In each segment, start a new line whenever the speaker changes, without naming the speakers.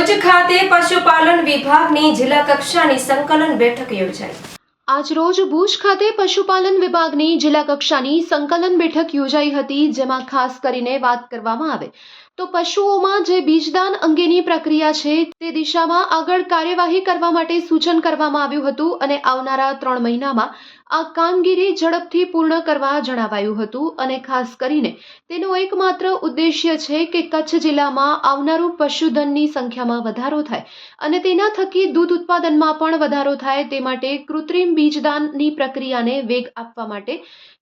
ભુજ ખાતે પશુપાલન વિભાગની જિલ્લા કક્ષાની સંકલન બેઠક યોજાઈ.
આજરોજ ભુજ ખાતે પશુપાલન વિભાગની જિલ્લા કક્ષાની સંકલન બેઠક યોજાઈ હતી, જેમાં ખાસ કરીને વાત કરવામાં આવે તો પશુઓમાં જે બીજદાન અંગેની પ્રક્રિયા છે, તે દિશામાં આગળ કાર્યવાહી કરવા માટે સૂચન કરવામાં આવ્યું હતું અને આવનારા ત્રણ મહિનામાં આ કામગીરી ઝડપથી પૂર્ણ કરવા જણાવાયું હતું અને ખાસ કરીને તેનો એકમાત્ર ઉદ્દેશ્ય છે કે કચ્છ જિલ્લામાં આવનારું પશુધનની સંખ્યામાં વધારો થાય અને તેના થકી દૂધ ઉત્પાદનમાં પણ વધારો થાય તે માટે કૃત્રિમ બીજદાનની પ્રક્રિયાને વેગ આપવા માટે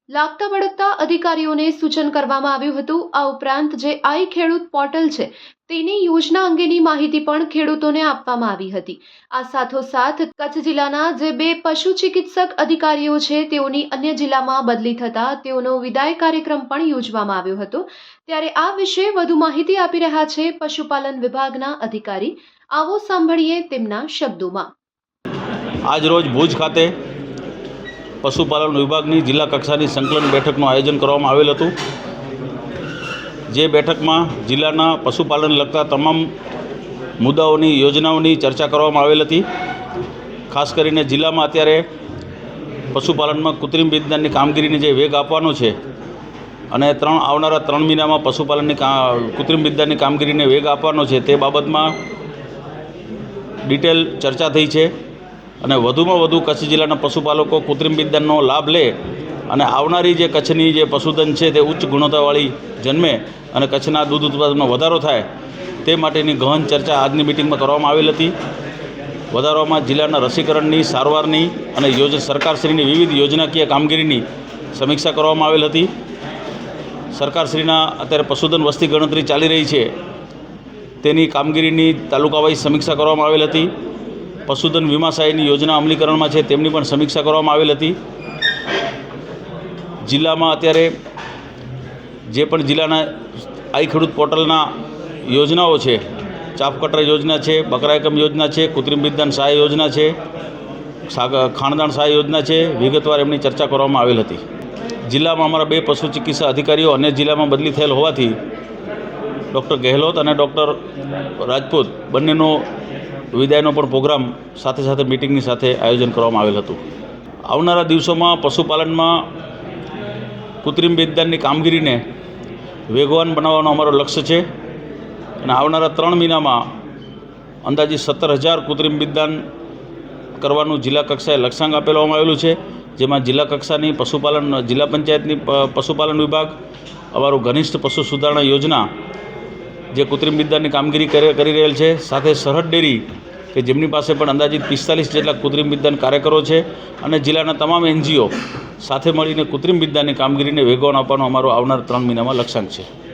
લાગતા વળગતા અધિકારીઓને સૂચન કરવામાં આવ્યું હતું. આ ઉપરાંત જે આઈ ખેડૂત પોર્ટલ છે તેની યોજના અંગેની માહિતી પણ ખેડૂતોને આપવામાં આવી હતી. આ સાથોસાથ કચ્છ જિલ્લાના જે બે પશુ ચિકિત્સક અધિકારીઓ છે, તેઓની અન્ય જિલ્લામાં બદલી થતા તેઓનો વિદાય કાર્યક્રમ પણ યોજવામાં આવ્યો હતો. ત્યારે આ વિશે વધુ માહિતી આપી રહ્યા છે પશુપાલન વિભાગના અધિકારી. આવો સાંભળીએ તેમના શબ્દોમાં.
આજરોજ ભુજ ખાતે પશુપાલન વિભાગની જિલ્લા કક્ષાની સંકલન બેઠકનું આયોજન કરવામાં આવેલ હતું. જે બેઠકમાં જિલ્લાના પશુપાલન લગતા તમામ મુદ્દાઓની, યોજનાઓની ચર્ચા કરવામાં આવેલ હતી. ખાસ કરીને જિલ્લામાં અત્યારે પશુપાલનમાં કૃત્રિમ વિજ્ઞાનની કામગીરીને જે વેગ આપવાનો છે અને ત્રણ આવનારા ત્રણ મહિનામાં પશુપાલનની કૃત્રિમ વિજ્ઞાનની કામગીરીને વેગ આપવાનો છે તે બાબતમાં ડિટેલ ચર્ચા થઈ છે. અને વધુમાં વધુ કચ્છ જિલ્લાના પશુપાલકો કૃત્રિમ વિજ્ઞાનનો લાભ લે અને આવનારી જે કચ્છની જે પશુધન છે તે ઉચ્ચ ગુણવત્તાવાળી જન્મે અને કચ્છના દૂધ ઉત્પાદનમાં વધારો થાય તે માટેની ગહન ચર્ચા આજની મિટિંગમાં કરવામાં આવેલ હતી. વધારામાં જિલ્લાના રસીકરણની, સારવારની અને યોજ સરકારશ્રીની વિવિધ યોજનાકીય કામગીરીની સમીક્ષા કરવામાં આવેલ હતી. સરકારશ્રીના અત્યારે પશુધન વસ્તી ગણતરી ચાલી રહી છે. તેની કામગીરીની તાલુકાવાઇઝ સમીક્ષા કરવામાં આવેલ હતી. પશુધન વીમા સહાયની યોજના અમલીકરણમાં છે તેમની પણ સમીક્ષા કરવામાં આવેલ હતી. જિલ્લામાં અત્યારે જે પણ જિલ્લાના આઈ ખેડૂત પોર્ટલના યોજનાઓ છે ચાપકટરા યોજના છે બકરા એકમ યોજના છે, કૃત્રિમ વિજ્ઞાન સહાય યોજના છે, સાગ ખાણદાણ સહાય યોજના છે, વિગતવાર એમની ચર્ચા કરવામાં આવેલ હતી. જિલ્લામાં અમારા બે પશુ ચિકિત્સા અધિકારીઓ અન્ય જિલ્લામાં બદલી થયેલ હોવાથી ડૉક્ટર ગેહલોત અને ડૉક્ટર રાજપૂત બંનેનો વિદાયનો પણ પ્રોગ્રામ સાથે સાથે મિટિંગની સાથે આયોજન કરવામાં આવેલ હતું. આવનારા દિવસોમાં પશુપાલનમાં કૃત્રિમ વિજ્ઞાનની કામગીરીને વેગવાન બનાવવાનો અમારો લક્ષ્ય છે. અને આવનારા ત્રણ મહિનામાં અંદાજે સત્તર હજાર કૃત્રિમ વિજ્ઞાન કરવાનું જિલ્લા કક્ષાએ લક્ષ્યાંક આપેલવામાં આવેલું છે. જેમાં જિલ્લા કક્ષાની પશુપાલન, જિલ્લા પંચાયતની પશુપાલન વિભાગ, અમારું ઘનિષ્ઠ પશુ સુધારણા યોજના જે કૃત્રિમ વિદ્યાની કામગીરી કરી રહેલ છે. સાથે સરહદ ડેરી કે જેમની પાસે પણ અંદાજિત પિસ્તાલીસ જેટલા કૃત્રિમ વિદ્યાન કાર્યકરો છે અને જિલ્લાના તમામ એનજીઓ સાથે મળીને કૃત્રિમ વિદ્યાની કામગીરીને વેગવાન આપવાનો અમારો આવનાર ત્રણ મહિનામાં લક્ષ્યાંક છે.